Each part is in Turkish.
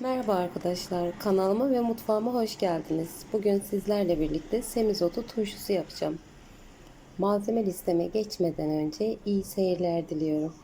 Merhaba arkadaşlar, kanalıma ve mutfağıma hoş geldiniz. Bugün sizlerle birlikte semizotu turşusu yapacağım. Malzeme listeme geçmeden önce iyi seyirler diliyorum.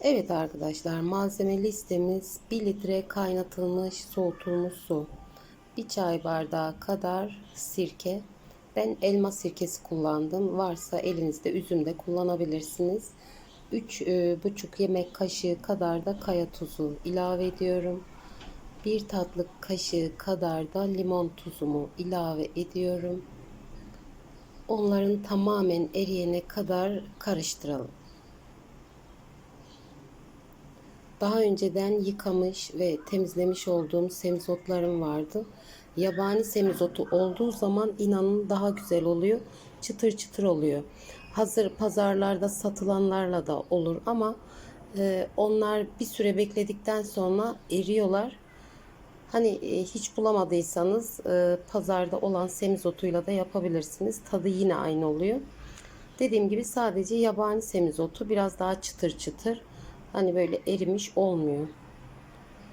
Evet arkadaşlar malzeme listemiz 1 litre kaynatılmış soğutulmuş su. 1 çay bardağı kadar sirke. Ben elma sirkesi kullandım. Varsa elinizde üzüm de kullanabilirsiniz. 3,5 yemek kaşığı kadar da kaya tuzu ilave ediyorum. 1 tatlı kaşığı kadar da limon tuzumu ilave ediyorum. Onların tamamen eriyene kadar karıştıralım. Daha önceden yıkamış ve temizlemiş olduğum semizotlarım vardı. Yabani semizotu olduğu zaman inanın daha güzel oluyor. Çıtır çıtır oluyor. Hazır pazarlarda satılanlarla da olur ama e, onlar bir süre bekledikten sonra eriyorlar. Hani e, hiç bulamadıysanız e, pazarda olan semizotuyla da yapabilirsiniz. Tadı yine aynı oluyor. Dediğim gibi sadece yabani semizotu biraz daha çıtır çıtır. Hani böyle erimiş olmuyor.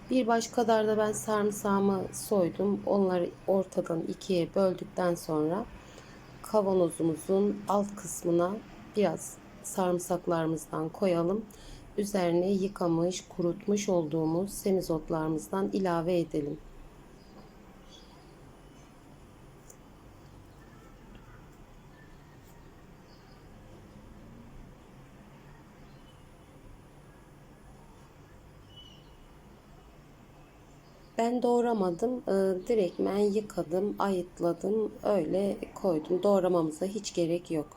Bir baş kadar da ben sarımsağımı soydum. Onları ortadan ikiye böldükten sonra kavanozumuzun alt kısmına biraz sarımsaklarımızdan koyalım. Üzerine yıkamış, kurutmuş olduğumuz semizotlarımızdan ilave edelim. Ben doğramadım. Ee, direktmen yıkadım, ayıtladım. Öyle koydum. Doğramamıza hiç gerek yok.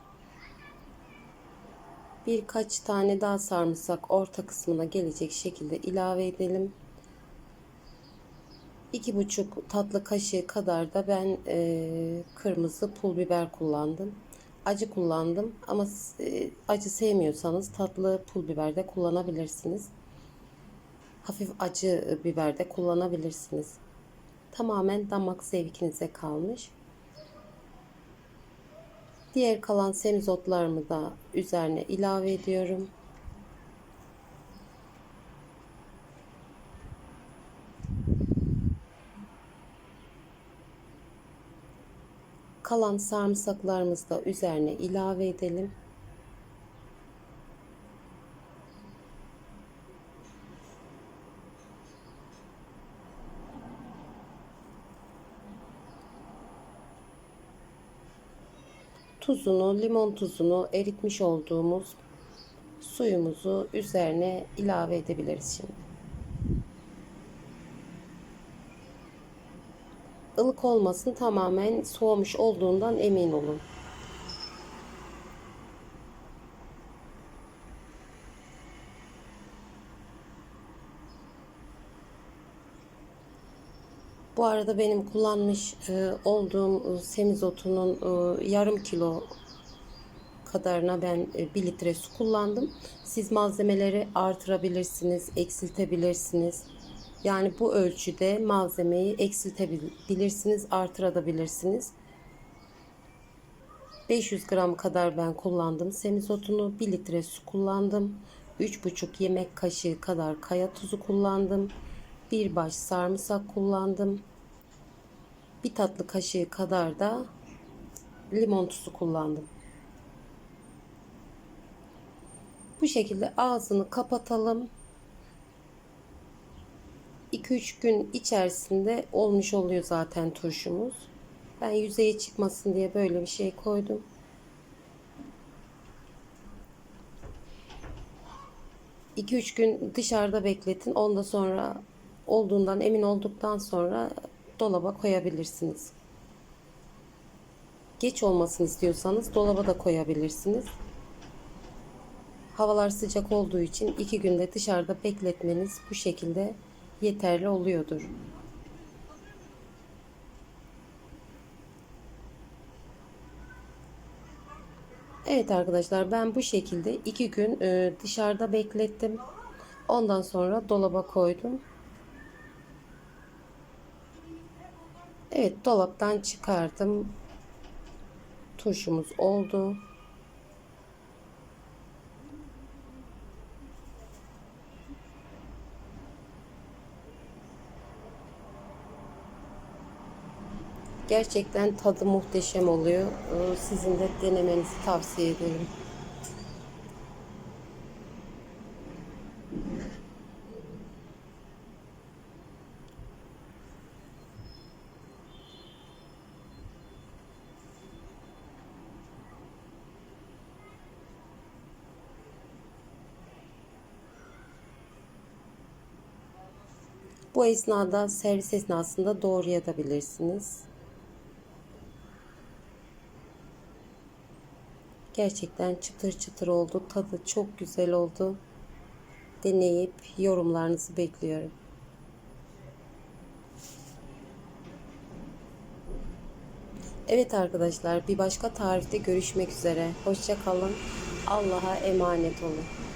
Birkaç tane daha sarımsak orta kısmına gelecek şekilde ilave edelim. 2,5 tatlı kaşığı kadar da ben e, kırmızı pul biber kullandım. Acı kullandım ama e, acı sevmiyorsanız tatlı pul biber de kullanabilirsiniz hafif acı biber de kullanabilirsiniz. Tamamen damak zevkinize kalmış. Diğer kalan semizotlarımı da üzerine ilave ediyorum. Kalan sarımsaklarımızı da üzerine ilave edelim. Tuzunu, limon tuzunu eritmiş olduğumuz suyumuzu üzerine ilave edebiliriz şimdi. Ilık olmasın tamamen soğumuş olduğundan emin olun. Bu arada benim kullanmış e, olduğum e, semizotunun e, yarım kilo kadarına ben e, 1 litre su kullandım. Siz malzemeleri artırabilirsiniz, eksiltebilirsiniz. Yani bu ölçüde malzemeyi eksiltebilirsiniz, artırabilirsiniz. 500 gram kadar ben kullandım semizotunu. 1 litre su kullandım. 3,5 yemek kaşığı kadar kaya tuzu kullandım bir baş sarımsak kullandım. Bir tatlı kaşığı kadar da limon tuzu kullandım. Bu şekilde ağzını kapatalım. 2-3 gün içerisinde olmuş oluyor zaten turşumuz. Ben yüzeye çıkmasın diye böyle bir şey koydum. İki üç gün dışarıda bekletin. Ondan sonra olduğundan emin olduktan sonra dolaba koyabilirsiniz. Geç olmasını istiyorsanız dolaba da koyabilirsiniz. Havalar sıcak olduğu için iki günde dışarıda bekletmeniz bu şekilde yeterli oluyordur. Evet arkadaşlar ben bu şekilde iki gün e, dışarıda beklettim. Ondan sonra dolaba koydum. Evet dolaptan çıkardım. Turşumuz oldu. Gerçekten tadı muhteşem oluyor. Ee, Sizin de denemenizi tavsiye ederim. Bu esnada servis esnasında doğrayabilirsiniz. Gerçekten çıtır çıtır oldu. Tadı çok güzel oldu. Deneyip yorumlarınızı bekliyorum. Evet arkadaşlar bir başka tarifte görüşmek üzere. Hoşça kalın. Allah'a emanet olun.